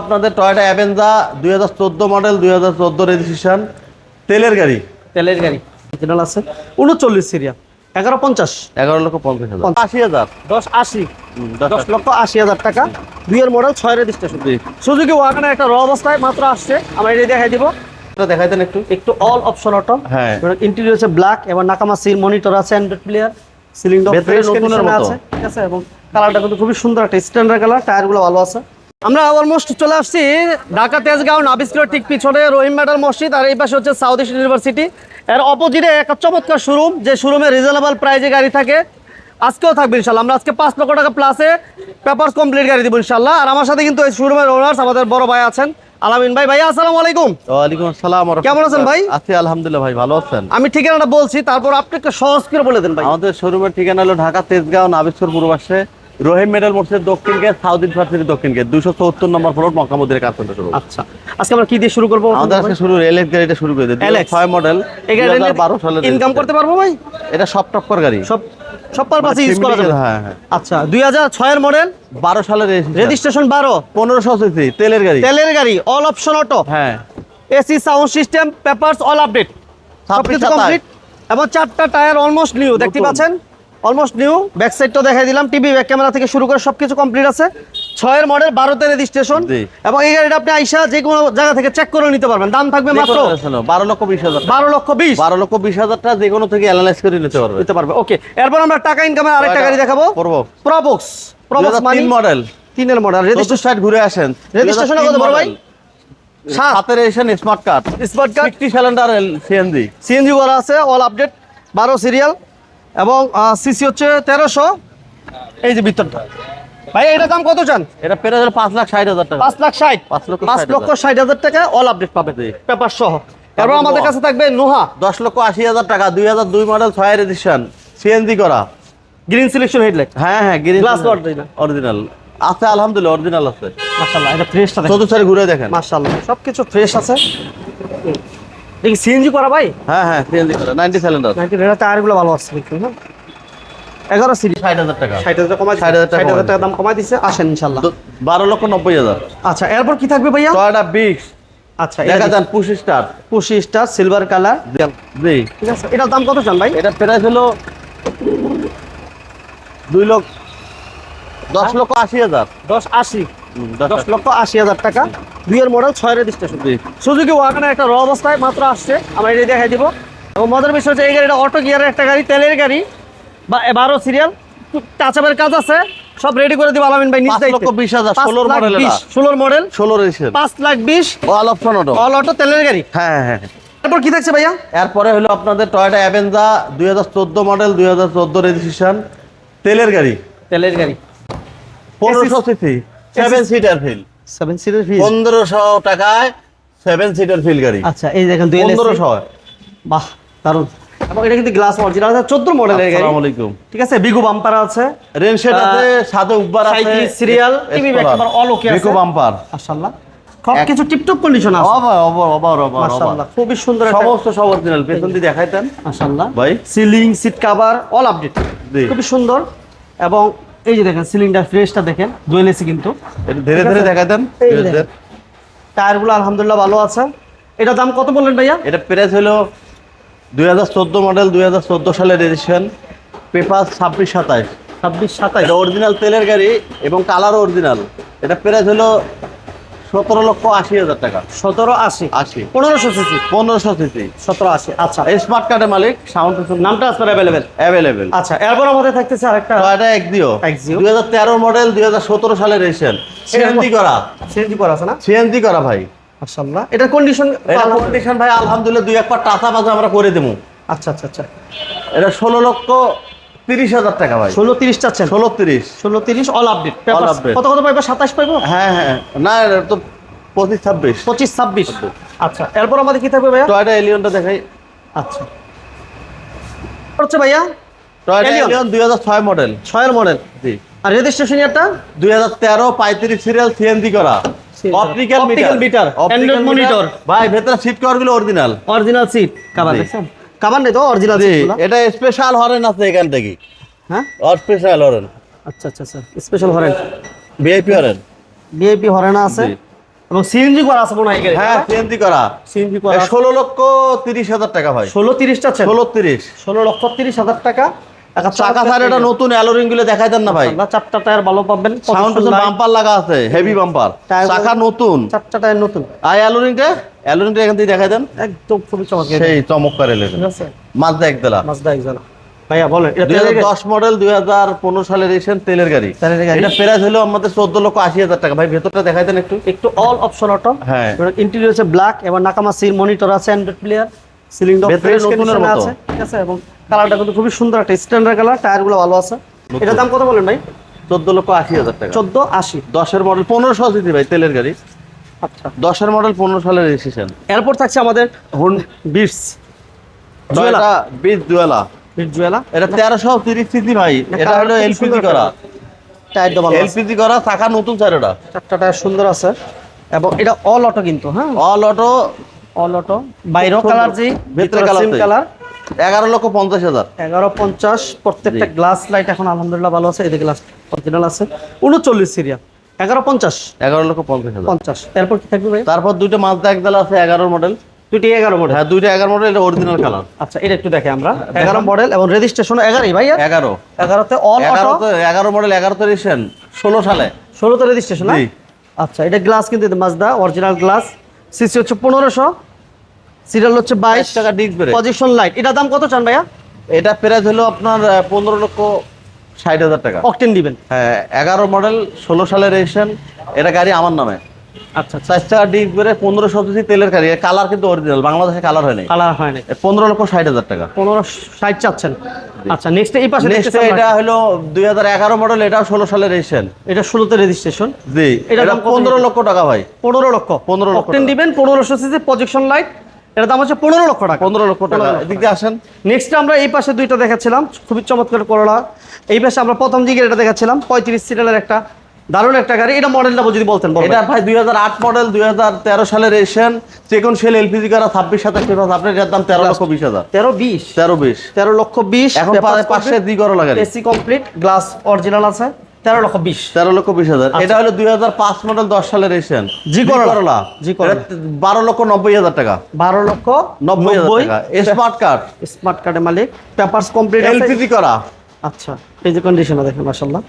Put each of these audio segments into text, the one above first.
আপনাদের Toyota Avanza দুই হাজার চোদ্দ মডেল দুই হাজার চোদ্দ রেজিস্ট্রেশন তেলের গাড়ি। তেলের গাড়ি। আছে। উনচল্লিশ সিরিয়াল এগারো পঞ্চাশ। এগারো লক্ষ পঞ্চাশ হাজার। আশি হাজার। দশ আশি। দশ লক্ষ আশি হাজার টাকা। দুইয়ের মডেল ছয় রেজিস্ট্রেশন জি। সুজুকি ওয়াগানের একটা র অবস্থায় মাত্র আসছে। আমরা এটা দেখাই দিব। এটা দেখাই দেন একটু। একটু অল অপশন অটো হ্যাঁ। ইন্টেরিয়র হচ্ছে ব্ল্যাক এবং নাকামা সিল মনিটর আছে অ্যান্ড্রয়েড প্লেয়ার সিলিং ডক। আছে ঠিক আছে? এবং কালারটা কিন্তু খুবই সুন্দর একটা স্ট্যান্ডার্ড কালার টায়ারগুলো ভালো আছে। আমরা অলমোস্ট চলে আসছি ঢাকা তেজগাঁও নাবিস্কুলের ঠিক পিছনে রহিম মেডাল মসজিদ আর এই পাশে হচ্ছে সাউথ ইস্ট ইউনিভার্সিটি এর অপোজিটে একটা চমৎকার শোরুম যে শোরুমে রিজনেবল প্রাইজে গাড়ি থাকে। আজকেও থাকবে ইনশাল্লাহ। আমরা আজকে পাঁচ লক্ষ টাকা প্লাসে পেপারস কমপ্লিট গাড়ি দিব ইনশাল্লাহ। আর আমার সাথে কিন্তু এই শোরুমের ওনার্স আমাদের বড় ভাই আছেন আলামিন ভাই। ভাইয়া আসসালামু আলাইকুম। ওয়ালাইকুম আসসালাম কেমন আছেন ভাই? আছি আলহামদুলিল্লাহ ভাই ভালো আছেন? আমি ঠিকানাটা বলছি তারপর আপনি একটু সহজ করে বলে দেন ভাই। আমাদের শোরুমের ঠিকানা হলো ঢাকা তেজগাঁও নাবিশ্বর পূর্বাসে রহিম মেডাল মসজিদ দক্ষিণ গেট সাউথ ইউনিভার্সিটি দক্ষিণ গেট। দুশো চৌত্তর নম্বর ফ্লোর মক্কামুদ্দির কাজ করতে শুরু। আচ্ছা আজকে আমরা কি দিয়ে শুরু করব? আমাদের আজকে শুরু এলএক্স গাড়িটা শুরু করে দিই ছয় মডেল বারো সালে ইনকাম করতে পারব ভাই? এটা সব টক্কর গাড়ি। সব সব পারপাসে ইউজ করা যাবে। হ্যাঁ হ্যাঁ। আচ্ছা দুই হাজার ছয়ের মডেল বারো সালের রেজিস্ট্রেশন বারো। পনেরোশো সিসি তেলের গাড়ি। তেলের গাড়ি অল অপশন অটো হ্যাঁ। AC sound system papers all update সবকিছু কমপ্লিট এবং চারটা টায়ার অলমোস্ট নিউ দেখতে পাচ্ছেন? অলমোস্ট নিউ ব্যাক সাইডটাও দেখাই দিলাম। টিভি ব্যাক ক্যামেরা থেকে শুরু করে সবকিছু কমপ্লিট আছে। ছয়ের মডেল বারোতে রেজিস্ট্রেশন। এবং এই গাড়িটা আপনি আইসা যে কোনো জায়গা থেকে চেক করে নিতে পারবেন। দাম থাকবে মাত্র বারো লক্ষ বিশ হাজার। বারো লক্ষ বিশ। বারো লক্ষ বিশ হাজারটা যে কোনো থেকে অ্যানালাইজ করে নিতে পারবে। দিতে পারবে। ওকে এরপর আমরা টাকা ইনকামের আরেকটা গাড়ি দেখাবো। করব প্রবক্স প্রবক্স মানে। মডেল তিনের মডেল চতুর্থ সাইড ঘুরে আসেন। রেজিস্ট্রেশন কত বড় ভাই? সাত। সাতের এসেন smart card smart card sixty cylinder CNG CNG করা আছে অল আপডেট বারো সিরিয়াল এবং সিসি হচ্ছে তেরোশো। এই যে ভিতরটা ভাই এটা দাম কত চান? এটা পেরে গেলে পাঁচ লাখ ষাট হাজার টাকা। পাঁচ লাখ ষাট? পাঁচ লক্ষ পাঁচ লক্ষ ষাট হাজার টাকা অল আপডেট পাবে। পেপার সহ তারপর আমাদের কাছে থাকবে নোহা। দশ লক্ষ আশি হাজার টাকা দুই হাজার দুই মডেল ছয় রেজিস্ট্রেশন সিএনজি করা। গ্রিন সিলেকশন হেডলাইট হ্যাঁ হ্যাঁ Glass original। অরিজিনাল আছে আলহামদুলিল্লাহ অরিজিনাল আছে। মাশাআল্লাহ এটা ফ্রেশটা দেখেন চতুর্থ ঘুরে দেখেন। মাশাআল্লাহ সবকিছু ফ্রেশ আছে। দেখি সিএনজি করা ভাই? হ্যাঁ হ্যাঁ সিএনজি করা নাইনটি সিলিন্ডার নাইনটি এটা টায়ারগুলো ভালো আছে দেখুন হ্যাঁ এগারো সিরিজ। ষাট হাজার টাকা। ষাট হাজার কমাই ষাট হাজার টাকা ষাট হাজার টাকা দাম কমাই দিছে আসেন ইনশাল্লাহ। বারো লক্ষ নব্বই হাজার। আচ্ছা এরপর কি থাকবে ভাইয়া? টয়টা বিশ আচ্ছা দেখা যান push start. Push start silver colour. জি। ঠিক আছে এটার দাম কত চান ভাই? এটা প্রাইস হলো দুই লক্ষ দশ হ্যাঁ? লক্ষ আশি হাজার। দশ আশি। দশ লক্ষ আশি হাজার টাকা। দুইয়ের মডেল ছয় রেজিস্ট্রেশন। সুজুকি ওয়াগানের একটা র অবস্থায় মাত্র আসছে। আমরা এটা দেখাই দিব। এবং মজার বিষয় হচ্ছে এই গাড়িটা অটো গিয়ারের একটা গাড়ি তেলের গাড়ি বা বারো সিরিয়াল টাচাপের কাজ আছে। সব রেডি করে দিব আলামিন ভাই নিজ লক্ষ বিশ হাজার, ষোলোর model এটা। ষোলোর মডেল ষোলো রেজিস্ট্রেশন পাঁচ লাখ বিশ। All option auto all auto তেলের গাড়ি। হ্যাঁ হ্যাঁ হ্যাঁ। তারপর কি থাকছে ভাইয়া? এরপরে হলো আপনাদের টয়োটা অ্যাভেঞ্জা দুই হাজার চোদ্দ মডেল দুই হাজার চোদ্দ রেজিস্ট্রেশন তেলের গাড়ি। তেলের গাড়ি। পনেরোশো সিসি সেভেন সিটার ফিল সেভেন সিটের ফি পনেরোশো টাকায় সেভেন সিটার ফিল গাড়ি। আচ্ছা এই দেখেন দুই পনেরোশো বাহ দারুণ এবং এটা কিন্তু গ্লাস অরিজিনাল আছে চোদ্দ মডেলের গাড়ি। আসসালামু আলাইকুম। ঠিক আছে বিগু বাম্পার আছে। আহ, আছে সাদে উব্বার আছে সাইকেল সিরিয়াল টিভি একবার অল ওকে আছে। বিকো বাম্পার মাশাআল্লাহ। সব কিছু টিপটপ কন্ডিশন আছে। অবার অবার অবার অবার মাশাআল্লাহ খুবই সুন্দর একটা সমস্ত সব অরিজিনাল পেছন দিয়ে দেখাইতেন। মাশাআল্লাহ। ভাই। Ceiling seat cover all update. খুবই সুন্দর। এবং এই যে দেখেন সিলিংটা ফ্রেশটা দেখেন ডুয়েল এসি কিন্তু। ধীরে ধীরে দেখা দেন টায়ারগুলো টায়ারগুলো আলহামদুলিল্লাহ ভালো আছে। এটা দাম কত বললেন ভাইয়া? এটা প্রাইস হলো দুই হাজার চোদ্দ মডেল দুই হাজার চোদ্দ সালের রেজিস্ট্রেশন পেপার ছাব্বিশ সাতাশ ছাব্বিশ সাতাইশ। এটা অরিজিনাল তেলের গাড়ি এবং কালার অরিজিনাল এটা প্রাইস হলো সতেরো লক্ষ আশি হাজার টাকা। সতেরো আশি? আশি। পনেরোশো সিসি? পনেরোশো সিসি। সতেরো আশি আচ্ছা। স্মার্ট কার্ডের মালিক সাউন্ড নামটা আপনার অ্যাভেলেবেল অ্যাভেলেবেল আচ্ছা এরপর আমাদের থাকতেছে আরেকটা। Toyota Axio Axio। দুই হাজার তেরো মডেল দুই হাজার সতেরো সালের রেজিস্ট্রেশন। সিএনজি করা। সিএনজি করা আছে না? সিএনজি করা ভাই। মাশাআল্লাহ। এটার কন্ডিশন এটা কন্ডিশন ভাই আলহামদুলিল্লাহ দুই একবার টাকা বাজে আমরা করে দেবো। আচ্ছা আচ্ছা আচ্ছা। এটা ষোলো লক্ষ তিরিশ হাজার টাকা ভাই। ষোলো তিরিশ চাচ্ছেন? ষোলো তিরিশ। ষোলো তিরিশ অল আপডেট All update। কত কত পাইবো? সাতাশ পাইবো? হ্যাঁ হ্যাঁ না তো পঁচিশ ছাব্বিশ। পঁচিশ ছাব্বিশ। আচ্ছা এরপর আমাদের কি থাকবে ভাইয়া? টয়টা এলিয়নটা দেখাই। আচ্ছা। হচ্ছে ভাইয়া? টয়টা এলিয়ন দুই হাজার ছয় মডেল ছয়ের মডেল জি। আর রেজিস্ট্রেশন ইয়ারটা দুই হাজার তেরো পঁয়ত্রিশ সিরিয়াল সিএনজি করা। Optical meter, Android monitor। ভাই ভেতরে সিট কভারগুলো অরিজিনাল অরিজিনাল সিট কাভার দেখছেন? কাভার নেই তো অরিজিনাল এটা স্পেশাল হরেন আছে এখান থেকে। হ্যাঁ? Special horn. আচ্ছা আচ্ছা আচ্ছা special horn. VIP horn. VIP horn আছে। এবং সিএনজি করা আছে মনে হয় হ্যাঁ সিএনজি করা। সিএনজি করা ষোলো লক্ষ তিরিশ হাজার টাকা ভাই ষোলো তিরিশ আছে। ষোলো তিরিশ। ষোলো লক্ষ তিরিশ হাজার টাকা। চাকা স্যার এটা নতুন অ্যালোরিংগুলো দেখাই দেন না ভাই। চারটা টায়ার ভালো পাবেন। সাউন্ড বাম্পার লাগা আছে হেভি বাম্পার টায়ার- চাকা নতুন। চারটা টায়ার নতুন। আর অ্যালোরিংটা অ্যালোরিংটা এখান থেকে দেখাই দেন। একদম খুবই চমৎকার। সেই চমৎকার আছে। মাজদা একদলা। মাজদা একজন ভাইয়া বলেন দুই তেলের দশ মডেল দুই হাজার পনেরো সালের রেশন তেলের গাড়ি। তেলের গাড়ি। এটা প্রাইস হলো আমাদের চোদ্দ লক্ষ আশি হাজার টাকা। ভাই ভেতরটা দেখাই দেন একটু। একটু অল অপশন অটো হ্যাঁ। ইন্টেরিয়র আছে ব্ল্যাক এবং নাকামা সিল মনিটর আছে অ্যান্ড্রয়েড প্লেয়ার সিলিং ডক ভেতরে নতুনের আছে ঠিক আছে? এবং কালারটা কিন্তু খুবই সুন্দর একটা স্ট্যান্ডার্ড কালার টায়ারগুলো ভালো আছে। এটার দাম কত বলেন ভাই? চোদ্দ লক্ষ আশি হাজার টাকা। চোদ্দ আশি। দশের মডেল পনেরোশো সিসি ভাই তেলের গাড়ি। আচ্ছা। দশের মডেল পনেরো সালের রেজিস্ট্রেশন এরপর থাকছে আমাদের হুন বিটস জুয়েলা। বিশ জুয়েলা। বিট জুয়েলা? এটা তেরোশো তিরিশ সিসি ভাই। এটা হলো এলপিজি করা। টায়ারটা ভালো এলপিজি করা চাকা নতুন চারটা টায়ার সুন্দর আছে। এবং এটা অল অটো কিন্তু হ্যাঁ? অল অটো অল অটো বাইরেও কালার ভেতরে সিম চাই। কালার এগারো লক্ষ পঞ্চাশ হাজার। এগারো পঞ্চাশ প্রত্যেকটা গ্লাস লাইট এখন আলহামদুলিল্লাহ ভালো আছে। এদিকে গ্লাস অরিজিনাল আছে। উনচল্লিশ সিরিয়াল এগারো পঞ্চাশ। এগারো লক্ষ পঞ্চাশ হাজার। পঞ্চাশ। এরপর কি থাকবে ভাই? তারপর দুইটা মাজদা একদল আছে এগারো মডেল দুটি এগারো মডেল হ্যাঁ দুইটা এগারো মডেল এটা অরিজিনাল কালার আচ্ছা এটা একটু দেখে আমরা। এগারো মডেল এবং রেজিস্ট্রেশন এগারোই ভাই এগারো। এগারোতে অল এগারো এগারো মডেল এগারো তো ষোলো সালে। ষোলোতে রেজিস্ট্রেশন জি। আচ্ছা এটা গ্লাস কিন্তু মাজদা অরিজিনাল গ্লাস সিসি হচ্ছে পনেরোশো। সিরিয়াল হচ্ছে বাইশ। টাকা ডিস্ক পজিশন লাইট এটার দাম কত চান ভাইয়া? এটা প্রাইস হলো আপনার পনেরো লক্ষ ষাট হাজার টাকা। অকটেন দিবেন? হ্যাঁ এগারো মডেল ষোলো সালের রেজিস্ট্রেশন এটা গাড়ি আমার নামে। আচ্ছা চার টাকা ডিস্ক ব্রেক পনেরো শতাংশ তেলের গাড়ি। কালার কিন্তু অরিজিনাল বাংলাদেশে কালার হয় নাই কালার হয় না পনেরো লক্ষ ষাট হাজার টাকা। পনেরো ষাট চাচ্ছেন। আচ্ছা নেক্সট এই পাশে নেক্সট এটা হলো দুই হাজার এগারো মডেল এটাও ষোলো সালের রেজিস্ট্রেশন এটা ষোলোতে রেজিস্ট্রেশন জি এটা পনেরো লক্ষ টাকা ভাই। পনেরো লক্ষ। 15 লক্ষ দিবেন পনেরোশো সিসি প্রজেকশন লাইট এটার দাম হচ্ছে পনেরো লক্ষ টাকা। পনেরো লক্ষ টাকা। এদিক দিয়ে আসেন। নেক্সট আমরা এই পাশে দুইটা দেখাচ্ছিলাম খুবই চমৎকার করলা। এই পাশে আমরা প্রথম দিকে এটা দেখাচ্ছিলাম পঁয়ত্রিশ সিরিয়ালের একটা দারুণ একটা গাড়ি। এটা মডেলটা যদি বলতেন এটা ভাই দুই হাজার আট মডেল দুই হাজার তেরো সালের রেজিস্ট্রেশন চেকন সেল এলপিজি করা ছাব্বিশ সাতাশ আপনার দাম তেরো লক্ষ বিশ হাজার। তেরো বিশ। তেরো বিশ। তেরো লক্ষ বিশ। এখন পাশে দি করো লাগে এসি কমপ্লিট গ্লাস অরিজিনাল আছে। তেরো লক্ষ বিশ। তেরো লক্ষ বিশ হাজার। এটা হলো দুই হাজার পাঁচ মডেল দশ সালের রেজিস্ট্রেশন জি করলা। জি জি করলা। বারো লক্ষ নব্বই হাজার টাকা। বারো লক্ষ নব্বই হাজার টাকা। স্মার্ট কার্ড স্মার্ট কার্ডের মালিক। পেপারস কমপ্লিট এলপিজি করা। আচ্ছা। এই যে কন্ডিশনে দেখেন মাশাল্লাহ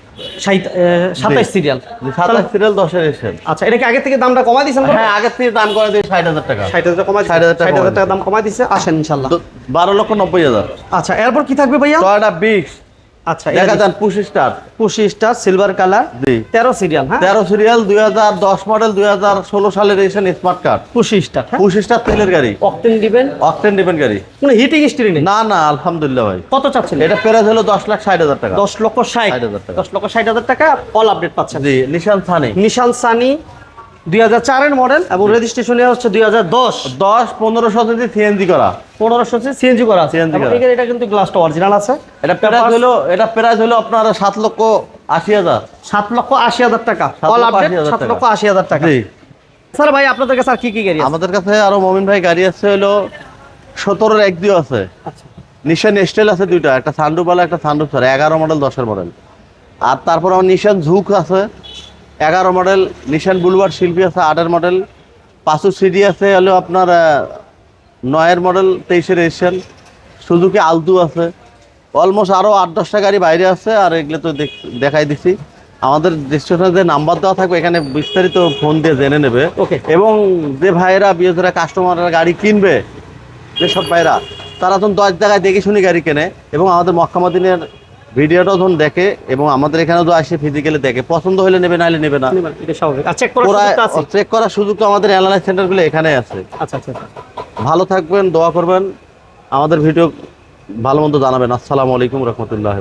সাতাইশ সিরিয়াল সাতাশ সিরিয়াল দশের রেজিস্ট্রেশন আচ্ছা এটা কি আগে থেকে দামটা কমাই দিয়েছেন হ্যাঁ আগের থেকে দাম করে দিয়ে ষাট হাজার টাকা। ষাট হাজার কমাই 60,000 টাকা দাম কমাই দিচ্ছে আসেন ইনশাল্লাহ তো বারো লক্ষ নব্বই হাজার। আচ্ছা এরপর কি থাকবে ভাইয়া? টয়টা বিক্স আচ্ছা দেখা যান push start. Push start silver colour জি। তেরো সিরিয়াল হ্যাঁ? তেরো সিরিয়াল দুই হাজার দশ মডেল দুই হাজার ষোলো সালের registration smart card push start হ্যাঁ? পুশ স্টার তেলের গাড়ি। অকটেন দিবেন? অকটেন ডিপেন্ড গাড়ি। কোনো হিটিং নেই? না না আলহামদুলিল্লাহ ভাই। কত চাচ্ছেন এটা প্রাইস হলো দশ লাখ ষাট হাজার টাকা। দশ লক্ষ ষাট। 60,000 টাকা। দশ লক্ষ ষাট হাজার টাকা অল আপডেট পাচ্ছেন। জি নিশান সানি নিশান সানি দুই হাজার চারের মডেল এবং রেজিস্ট্রেশন হচ্ছে দুই হাজার দশ। দশ পনেরো শতাংশ সিএনজি করা। পনেরোশো সিএনজি করা এবং করা। এটা কিন্তু গ্লাসটা অরিজিনাল আছে। এটা প্রাইস হলো এটা প্রাইস হলো আপনার সাত লক্ষ আশি হাজার। সাত লক্ষ আশি হাজার টাকা। সাত লক্ষ আপডেট 80,000 সাত টাকা। লক্ষ আশি হাজার টাকা। স্যার ভাই আপনাদের কাছে আর কি কি গাড়ি আমাদের কাছে আরও মমিন ভাই গাড়ি আছে হলো সতেরোর এক দিও আছে। আচ্ছা। নিশান স্টাইল আছে দুইটা একটা সান্ডুবালা একটা সান্ডুপ স্যার এগারো মডেল দশের মডেল আর তারপর আমার নিশান ঝুঁক আছে। এগারো মডেল নিশান বুলবার শিল্পী আছে আটের মডেল পাঁচু সিডি আছে হলো আপনার নয়ের মডেল তেইশের রেজিস্ট্রেশন সুজুকি আলতু আছে। অলমোস্ট আরও আট দশটা গাড়ি বাইরে আছে আর এগুলো তো দেখ- দেখাই দিছি। আমাদের ডিস্ট্রিবিউশনে যে নাম্বার দেওয়া থাকবে এখানে বিস্তারিত ফোন দিয়ে জেনে নেবে। ওকে এবং যে ভাইয়েরা বিয়েরা কাস্টমাররা গাড়ি কিনবে যেসব ভাইয়েরা তারা যখন দশ জায়গায় দেখে শুনি গাড়ি কেনে। এবং আমাদের মক্কামাদিনের ভিডিওটাও যখন দেখে এবং আমাদের এখানে তো আসে ফিজিক্যালি দেখে পছন্দ হলে নেবে নাহলে নেবে না। করার চেক করার সুযোগ তো আমাদের অ্যানালাইজ সেন্টারগুলো এখানে আছে। আচ্ছা আচ্ছা আচ্ছা। ভালো থাকবেন দোয়া করবেন। আমাদের ভিডিও ভালো মন্দ জানাবেন। আসসালামু আলাইকুম রহমতুল্লাহ